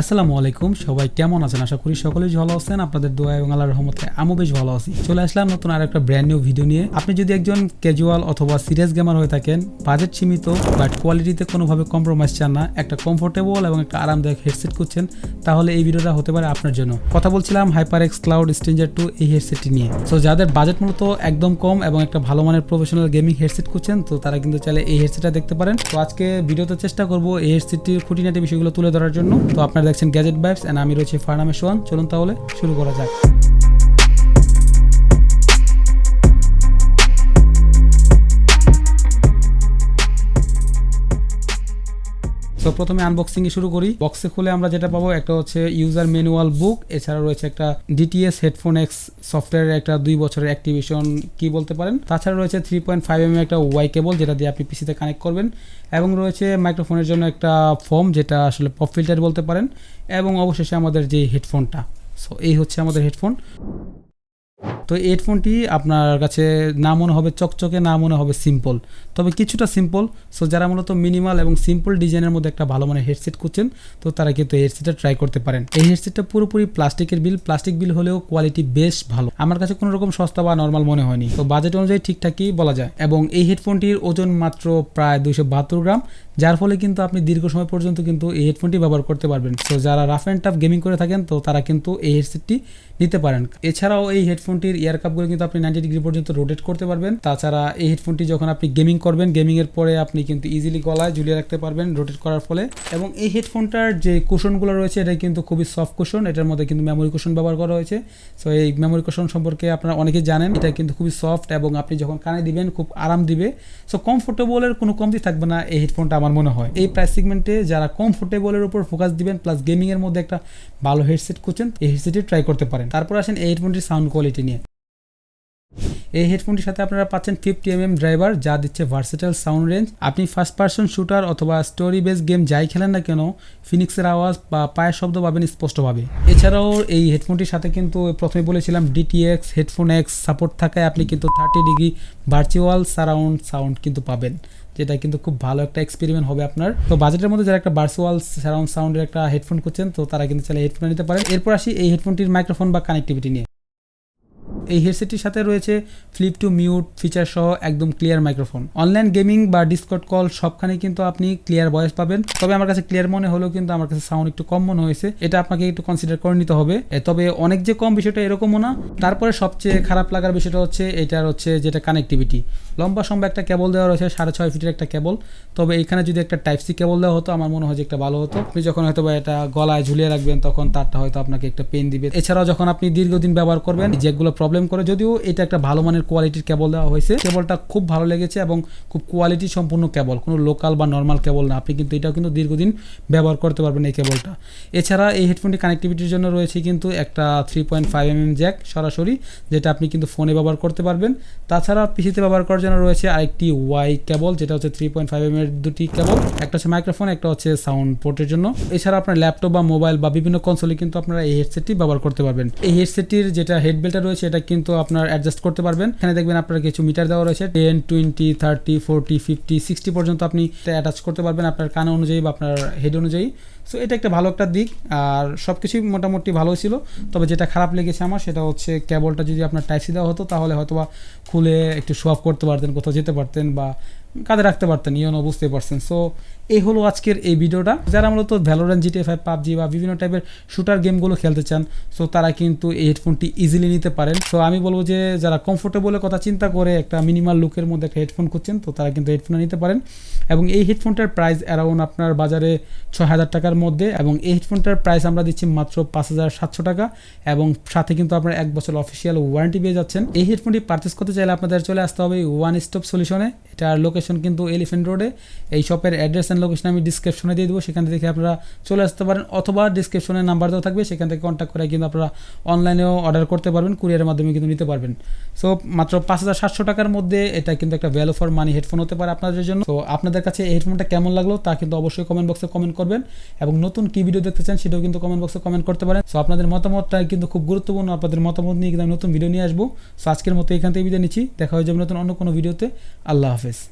আসসালামু আলাইকুম, সবাই কেমন আছেন? আশা করি সকলেই ভালো আছেন। আপনাদের দোয়া এবং আল্লাহর রহমতে আমিও বেশ ভালো আছি। চলে আসলাম নতুন আর একটা ব্র্যান্ড নিউ ভিডিও নিয়ে। আপনি যদি একজন ক্যাজুয়াল অথবা সিরিয়াস গেমার হয়ে থাকেন বাজেট সীমিত বাট কোয়ালিটিতে কোনোভাবে কম্প্রোমাইজ চান না, একটা কমফোর্টেবল এবং একটা আরামদায়ক হেডসেট করছেন তাহলে এই ভিডিওটা হতে পারে আপনার জন্য। কথা বলছিলাম hyper X cloud stranger two এই হেডসেটটি নিয়ে। সো যাদের বাজেট মূলত একদম কম এবং একটা ভালো মানের প্রফেশনাল গেমিং হেডসেট করছেন তো তারা কিন্তু চাইলে এই হেডসেটটা দেখতে পারেন। তো আজকে ভিডিওতে চেষ্টা করব এই হেডসেটটির খুঁটিনাটি বিষয়গুলো তুলে ধরার জন্য। তো আপনারা দেখছেন গ্যাজেট বাইবস অ্যান্ড আমি রয়েছে ফার্নামেশন চলুন তাহলে শুরু করা যাক। তো প্রথমে আনবক্সিং শুরু করি। বক্সে খুলে আমরা যেটা পাবো, একটা হচ্ছে ইউজার ম্যানুয়াল বুক এছাড়া রয়েছে একটা ডিটিএস হেডফোন এক্স সফটওয়্যারের একটা দুই বছরের অ্যাক্টিভেশন কি বলতে পারেন? তাছাড়া রয়েছে থ্রি পয়েন্ট ফাইভ এম একটা ওয়াই কেবল যেটা দিয়ে আপনি পিসিতে কানেক্ট করবেন। এবং রয়েছে মাইক্রোফোনের জন্য একটা ফর্ম যেটা আসলে পপ ফিল্টার বলতে পারেন। এবং অবশেষে আমাদের যে হেডফোনটা সো এই হচ্ছে আমাদের হেডফোন তো হেডফোনটি আপনার কাছে না মনে হবে চকচকে, না মনে হবে সিম্পল তবে কিছুটা সিম্পল সো যারা মূলত মিনিমাল এবং সিম্পল ডিজাইনের মধ্যে একটা ভালো মানের হেডসেট খুঁজছেন, তো তারা কিন্তু হেডসেটটা ট্রাই করতে পারেন। এই হেডসেটটা পুরোপুরি প্লাস্টিকের বিল প্লাস্টিক বিল হলেও কোয়ালিটি বেশ ভালো। আমার কাছে কোনো রকম সস্তা বা নর্মাল মনে হয়নি। তো বাজেট অনুযায়ী ঠিকঠাকই বলা যায়। এবং এই হেডফোনটির ওজন মাত্র প্রায় দুইশো বাহাত্তর গ্রাম। যার ফলে কিন্তু আপনি দীর্ঘ সময় পর্যন্ত কিন্তু এই হেডফোনটি ব্যবহার করতে পারবেন। তো যারা রাফ অ্যান্ড টাফ গেমিং করে থাকেন, তো তারা কিন্তু এই হেডসেটটি নিতে পারেন। এছাড়াও এই হেডফোনটির ইয়ার কাপগুলো কিন্তু আপনি নাইনটি ডিগ্রি পর্যন্ত রোটেট করতে পারবেন। তাছাড়া এই হেডফোনটি যখন আপনি গেমিং করবেন গেমিং এর পরে আপনি কিন্তু ইজিলি গলায় ঝুলিয়ে রাখতে পারবেন রোটেট করার ফলে। এবং এই হেডফোনটার যে কুশনগুলো রয়েছে এটা কিন্তু খুবই সফট কুশন এটার মধ্যে কিন্তু মেমোরি কুশন ব্যবহার করা হয়েছে। সো এই মেমোরি কুশন সম্পর্কে আপনারা অনেকেই জানেন, এটা কিন্তু খুবই সফট এবং আপনি যখন কানে দিবেন, খুব আরাম দিবে। সো কমফোর্টেবলের কোনো কমতি থাকবে না এই হেডফোনটা আমার মনে হয়। এই প্রাইস সেগমেন্টে যারা কমফোর্টেবলের উপর ফোকাস দিবেন প্লাস গেমিং এর মধ্যে একটা ভালো হেডসেট করছেন এই হেডসেটটি ট্রাই করতে পারেন। তারপর আসেন এই হেডফোনটির সাউন্ড কোয়ালিটি নিয়ে। এই হেডফোনটির সাথে আপনারা পাচ্ছেন ফিফটি এম এম ড্রাইভার যা দিচ্ছে ভার্সেটাল সাউন্ড রেঞ্জ আপনি ফার্স্ট পার্সন শুটার অথবা স্টোরি বেস গেম যাই খেলেন না কেন, ফিনিক্সের আওয়াজ বা পায়ের শব্দ পাবেন স্পষ্টভাবে। এছাড়াও এই হেডফোনটির সাথে কিন্তু প্রথমে বলেছিলাম ডিটিএক্স হেডফোন এক্স সাপোর্ট থাকায় আপনি কিন্তু thirty degree virtual surround sound কিন্তু পাবেন। যেটা কিন্তু খুব ভালো একটা এক্সপেরিমেন্ট হবে আপনার। তো বাজেটের মধ্যে যারা একটা ভার্চুয়াল সারাউন্ড সাউন্ডের একটা হেডফোন করছেন তো তারা কিন্তু চাইলে হেডফোন নিতে পারেন। এরপর আসি এই হেডফোনটির মাইক্রোফোন বা কানেক্টিভিটি নিয়ে। এই হেডসেটটির সাথে রয়েছে ফ্লিপ টু মিউট ফিচার সহ একদম ক্লিয়ার মাইক্রোফোন। অনলাইন গেমিং বা ডিসকট কল সবখানে কিন্তু আপনি ক্লিয়ার ভয়েস পাবেন। তবে আমার কাছে ক্লিয়ার মনে হলেও কিন্তু আমার কাছে সাউন্ড একটু কম মনে হয়েছে। এটা আপনাকে একটু কনসিডার করে নিতে হবে। তবে অনেক যে কম বিষয়টা এরকমও না। তারপরে সবচেয়ে খারাপ লাগার বিষয়টা হচ্ছে এটার হচ্ছে যেটা কানেক্টিভিটি লম্বা সম্ভব একটা কেবল দেওয়া রয়েছে, সাড়ে ছয় ফিটের একটা কেবল তবে এখানে যদি একটা টাইপ সি কেবল দেওয়া হতো, আমার মনে হয় যে একটা ভালো হতো। আপনি যখন হয়তো বা এটা গলায় ঝুলিয়ে রাখবেন, তখন তারটা হয়তো আপনাকে একটা পেন দিবে। এছাড়াও যখন আপনি দীর্ঘদিন ব্যবহার করবেন যেগুলো প্রবলেম করে। যদিও এটা একটা ভালো মানের কোয়ালিটির কেবল দেওয়া হয়েছে। কেবলটা খুব ভালো লেগেছে এবং খুব কোয়ালিটি সম্পূর্ণ কেবল কোনো লোকাল বা নর্মাল কেবল না। আপনি কিন্তু এটাও কিন্তু দীর্ঘদিন ব্যবহার করতে পারবেন এই কেবলটা এছাড়া এই হেডফোনটি কানেক্টিভিটির জন্য রয়েছে কিন্তু একটা three point five M M jack সরাসরি, যেটা আপনি কিন্তু ফোনে ব্যবহার করতে পারবেন। তাছাড়া পিসিতে ব্যবহার করার জন্য রয়েছে আরেকটি ওয়াই কেবল যেটা হচ্ছে থ্রি পয়েন্ট ফাইভ এম এর দুটি কেবল একটা হচ্ছে মাইক্রোফোন একটা হচ্ছে সাউন্ড পোর্টের জন্য। এছাড়া আপনার ল্যাপটপ বা মোবাইল বা বিভিন্ন কনসোলে কিন্তু আপনারা এই হেডসেটটি ব্যবহার করতে পারবেন। এই হেডসেটটির যেটা হেডবেলটা রয়েছে, এটা কিন্তু আপনার অ্যাডজাস্ট করতে পারবেন। এখানে দেখবেন আপনার কিছু মিটার দেওয়া রয়েছে। Ten twenty thirty forty fifty sixty পর্যন্ত আপনি অ্যাটাচ করতে পারবেন আপনার কান অনুযায়ী বা আপনার হেড অনুযায়ী। সো এটা একটা ভালো একটা দিক। আর সব কিছুই মোটামুটি ভালো ছিল। তবে যেটা খারাপ লেগেছে আমার, সেটা হচ্ছে কেবলটা যদি আপনার টাইপ সি দেওয়া হতো, তাহলে হয়তোবা খুলে একটু শো অফ করতে পারতেন, কোথাও যেতে পারতেন বা কাঁধে রাখতে পারতেন ইয়নো বুঝতে পারছেন। সো এই হলো আজকের এই ভিডিওটা। যারা মূলত ভ্যালোরেন্ট জিটিএ ফাইভ পাবজি বা বিভিন্ন টাইপের শুটার গেমগুলো খেলতে চান সো তারা কিন্তু এই হেডফোনটি ইজিলি নিতে পারেন। সো আমি বলব যে, যারা কমফোর্টেবলের কথা চিন্তা করে একটা মিনিমাল লুকের মধ্যে একটা হেডফোন খুঁজছেন, তো তারা কিন্তু হেডফোন নিতে পারেন। এবং এই হেডফোনটার প্রাইস অ্যারাউন্ড আপনার বাজারে ছয় হাজার টাকার মধ্যে এবং এই হেডফোনটার প্রাইস আমরা দিচ্ছি মাত্র পাঁচ হাজার সাতশো টাকা এবং সাথে কিন্তু আপনার এক বছর অফিসিয়াল ওয়ারেন্টি পেয়ে যাচ্ছেন। এই হেডফোনটি পারচেস করতে চাইলে আপনাদের চলে আসতে হবে ওয়ান স্টপ সলিউশনে এটার লোকেশন কিন্তু এলিফেন্ট রোডে এই শপের অ্যাড্রেস অ্যান্ড লোকেশন আমি ডিসক্রিপশনে দিয়ে দেবো। সেখান থেকে আপনারা চলে আসতে পারেন অথবা ডিসক্রিপশনে নাম্বার দেওয়া থাকবে। সেখান থেকে কন্ট্যাক্ট করে কিন্তু আপনারা অনলাইনেও অর্ডার করতে পারবেন কুরিয়ারের মাধ্যমে কিন্তু নিতে পারবেন। সো মাত্র পাঁচ হাজার সাতশো টাকার মধ্যে এটা কিন্তু একটা ভ্যালু ফর মানি হেডফোন হতে পারে আপনাদের জন্য। তো আপনাদের কাছে এই হেডফোনটা কেমন লাগল তা কিন্তু অবশ্যই কমেন্ট বক্সে কমেন্ট করবেন। এবং নতুন কি ভিডিও দেখতে চান সেটাও কিন্তু কমেন্ট বক্সে কমেন্ট করতে পারেন। সো আপনাদের মতামতটা কিন্তু খুব গুরুত্বপূর্ণ। আপনাদের মতামত নিয়ে কিন্তু নতুন ভিডিও নিয়ে আসব। সো আজকের মতো এখান থেকে বিদায় নিচ্ছি। দেখা হয়ে যাবে নতুন অন্য কোনো ভিডিওতে আল্লাহ হাফেজ।